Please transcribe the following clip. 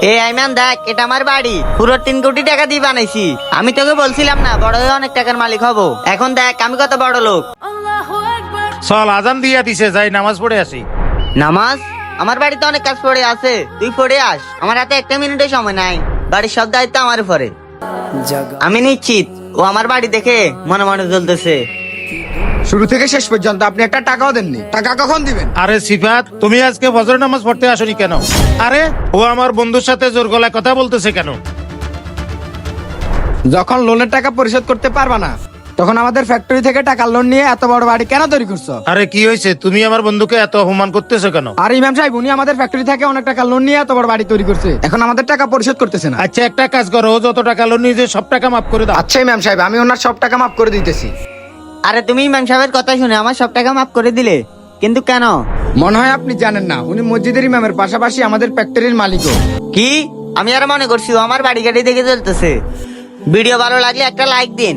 এ আইমান দেখ এটা আমার বাড়ি। পুরো তিন কোটি টাকা দিয়ে বানাইছি। আমি তোকে বলছিলাম না বড় হয়ে অনেক টাকার মালিক হব। এখন দেখ আমি কত বড় লোক। চল আজান দিয়া দিছে যাই নামাজ পড়ে আসি। নামাজ? আমার বাড়িতে অনেক কাজ পড়ে আছে। তুই পড়ে আস। আমার হাতে একটা মিনিটে সময় নাই। বাড়ির সব দায়িত্ব আমার উপরে। আমি নিশ্চিত ও আমার বাড়ি দেখে মনে মনে জ্বলতেছে। শুরু থেকে শেষ পর্যন্ত আপনি একটা টাকাও দেননি। টাকা কখন দিবেন? আরে সিফাত তুমি আজকে ফজর নামাজ পড়তে আসনি কেন? আরে ও আমার বন্ধুর সাথে জোর গলায় কথা বলতেছে কেন? যখন লোনের টাকা পরিশোধ করতে পারবা না তখন আমাদের ফ্যাক্টরি থেকে টাকা লোন নিয়ে এত বড় বাড়ি কেন তৈরি করছ? আরে কি হয়েছে? তুমি আমার বন্ধুকে এত অপমান করতেছো কেন? আর ইমাম সাহেব উনি আমাদের ফ্যাক্টরি থেকে অনেক টাকা লোন নিয়ে এত বড় বাড়ি তৈরি করছে। এখন আমাদের টাকা পরিশোধ করতেছে না। আচ্ছা একটা কাজ করো ও যত টাকা লোন নিয়েছে সব টাকা মাফ করে দাও। আচ্ছা ইমাম সাহেব আমি ওনার সব টাকা মাফ করে দিতেছি। আরে তুমি ইমাম সাহেবের কথা শুনে আমার সব টাকা মাফ করে দিলে। কিন্তু কেন? মনে হয় আপনি জানেন না উনি মসজিদের ইমামের পাশাপাশি আমাদের ফ্যাক্টরির মালিকও। কি? আমি আর মনে করছি ও আমার বাড়ি গাড়ি দেখে চলতেছে। ভিডিও ভালো লাগলে একটা লাইক দিন।